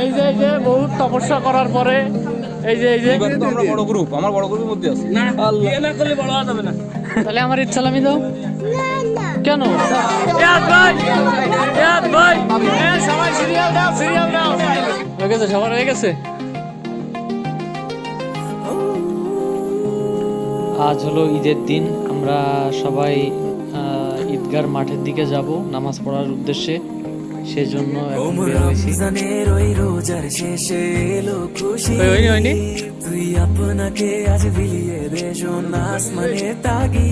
এই যে এই যে বহুত তপস্যা করার পরে এই যে এই যে। আমরা বড় গ্রুপ আমার বড় গ্রুপের মধ্যে আছি। না বিয়ে না করলে বড় হওয়া যাবে না। তাহলে আমার ঈদ সালামি দাও। কেন? ইয়াদ ভাই ইয়াদ ভাই। এ, সবাই সিরিয়াল দাও সিরিয়াল দাও। হয়ে গেছে সবার হয়ে গেছে? আজ হলো ঈদের দিন আমরা সবাই আহ, ঈদগার মাঠের দিকে যাব নামাজ পড়ার উদ্দেশ্যে। সেজন্য এখন বের হয়েছি ওই হয়নি তুই আপনাকে আজ বিলিয়ে দে শোন আসমানে তাগি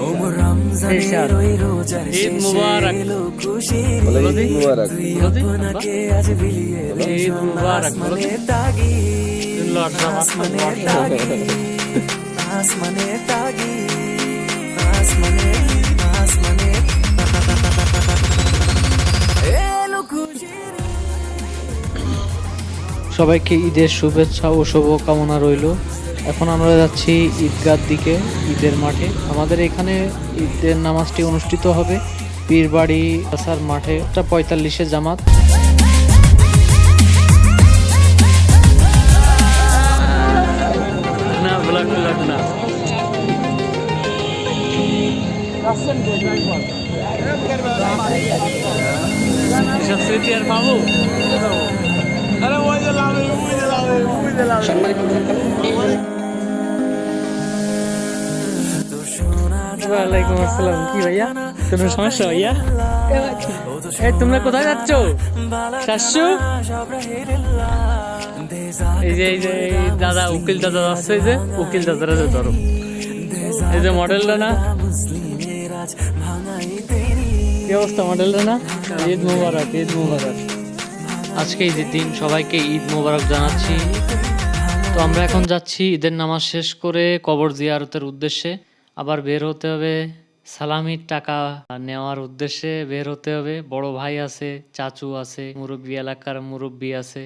ওম রমজানের ওই রোজার ঈদ শেষে মুবারক। খুশি বলো দি। তুই আপনাকে আজ বিলিয়ে দে ঈদ মুবারক। দি। আসমানে তাগি আসমানে তাগি আসমানে তাগি সবাইকে ঈদের শুভেচ্ছা ও শুভকামনা রইল। এখন আমরা যাচ্ছি ঈদগার দিকে ঈদের মাঠে। আমাদের এখানে ঈদের নামাজটি অনুষ্ঠিত হবে পীরবাড়ি আসার মাঠে। একটা পঁয়তাল্লিশে জামাত। স্মৃতি আর পাবো? ওয়ালাইকুম আসসালাম। কি ভাইয়া? কোনো সমস্যা ভাইয়া? এই তোমরা কোথায় যাচ্ছ? শাশু? এই যে এই যে দাদা উকিল দাদা আসছে এই যে উকিল দাদারা যে ধরো এই যে মডেলটা না? কি অবস্থা মডেলটা না? ঈদ মুবারক ঈদ মুবারক। আজকে ঈদের দিন, সবাইকে ঈদ মোবারক জানাচ্ছি। তো আমরা এখন যাচ্ছি, ঈদের নামাজ শেষ করে কবর জিয়ারতের উদ্দেশ্যে। আবার বের হতে হবে সালামির টাকা নেওয়ার উদ্দেশ্যে বের হতে হবে। বড় ভাই আছে, চাচু আছে, মুরব্বী এলাকার মুরব্বী আছে।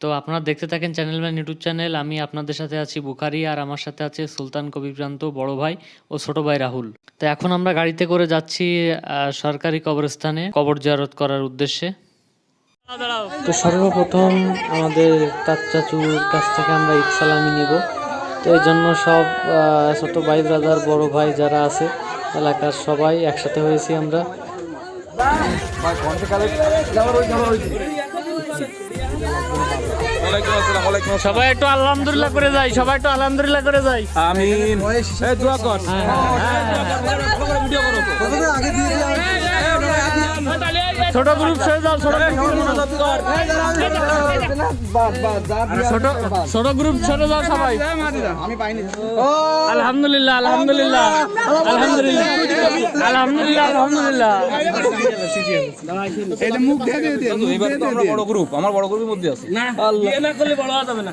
তো আপনারা দেখতে থাকেন চ্যানেল ম্যান ইউটিউব চ্যানেল। আমি আপনাদের সাথে আছি বুখারি, আর আমার সাথে আছে সুলতান কবিপ্রান্ত, বড় ভাই ও ছোট ভাই রাহুল। তো এখন আমরা গাড়িতে করে যাচ্ছি সরকারি কবরস্থানে কবর জিয়ারত করার উদ্দেশ্যে। তো সর্বপ্রথম আমাদের তার চাচুর কাছ থেকে আমরা ঈদ সালামি নিব। তো এই জন্য সব ছোট ভাই ব্রাদার বড় ভাই যারা আছে এলাকার সবাই একসাথে হয়েছি আমরা। সবাই একটু আলহামদুলিল্লাহ করে যাই সবাই একটু আলহামদুলিল্লাহ করে যাই। আমিন এই দোয়া কর ভিডিও করো ছোট গ্রুপ সরে যাও ছোট ছোট ছোট গ্রুপ সরে যাও সবাই। আলহামদুলিল্লাহ আলহামদুলিল্লাহ আলহামদুলিল্লাহ আলহামদুলিল্লাহ আলহামদুলিল্লাহ। তো আমরা বড় গ্রুপ আমার বড় গ্রুপের মধ্যে আছি। না না করলে বড় হওয়া যাবে না।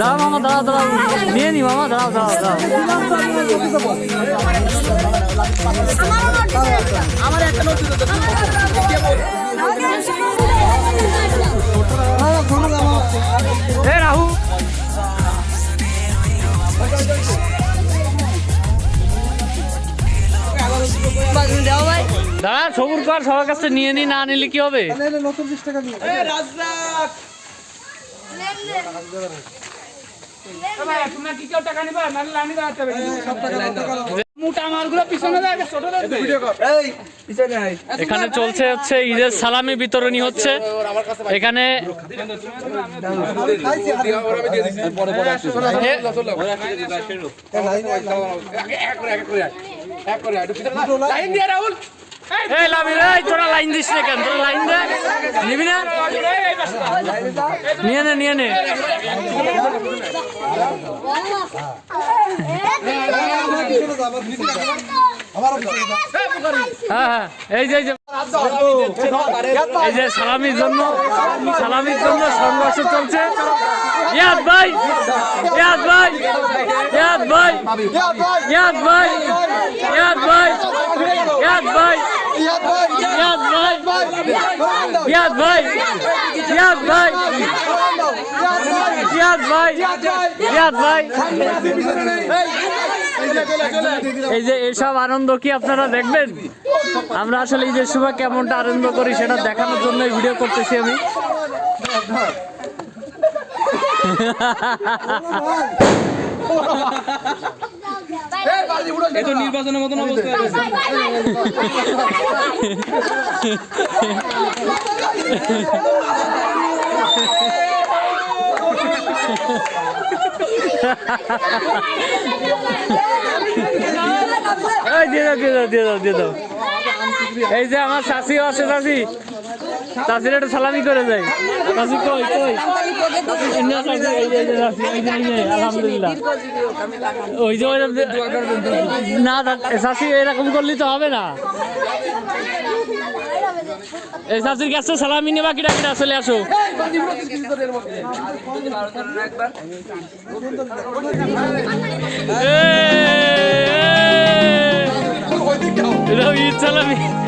দাঁড়াও মামা দাঁড়াও দাঁড়াও নিয়ে নি মামা দাঁড়াও দাঁড়াও দাঁড়াও এ রাহু দাঁড়া সবুর কর সবার কাছে নিয়ে নি না। নিলে কি হবে এখানে চলছে হচ্ছে ঈদের সালামি বিতরণী হচ্ছে এখানে এ- এই লাভি এই তোরা লাইন দিস না কেন? তোরা লাইন দে। নিবি না? নিয়ে নে নিয়ে নে। হ্যাঁ হ্যাঁ। এই যে। এই যে সালামির জন্য সালামির জন্য সংঘর্ষ চলছে। ইয়াদ ভাই ইয়াদ ভাই। ইয়াদ ইয়াদ ভাই ইয়াদ ভাই ইয়াদ ভাই ইয়াদ ভাই ইয়াদ ভাই ইয়াদ ভাই ইয়াদ ভাই ইয়াদ ভাই এই যে এসব আনন্দ কি আপনারা দেখবেন আমরা আসলে ঈদের সময় কেমনটা আনন্দ করি সেটা দেখানোর জন্য ভিডিও করতেছি আমি এই তো নির্বাচনের মতন অবস্থা হয়ে গেছে। এই দিয়ে দাও দিয়ে দাও দিয়ে দাও দিয়ে দাও এই যে আমার শাশিও আছে শাশি শাশির একটা সালামি করে যায় শাশি কই কই? ওই যে না শাশি এরকম করলে তো হবে না। এই শাশির কাছে সালামি নেবা কিটা কিটা চলে আসো। এই Love.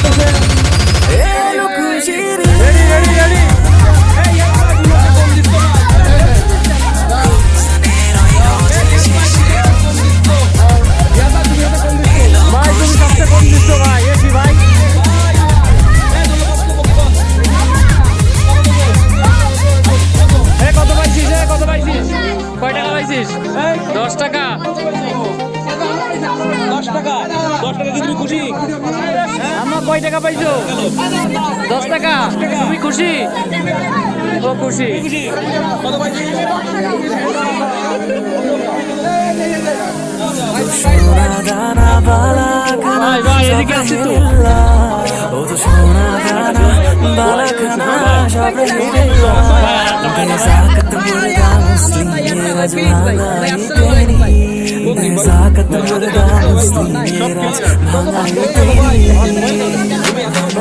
টাকা পাইছো দশ টাকা তুমি খুশি ও খুশি Nezakat murda muslim miras Bhangai teri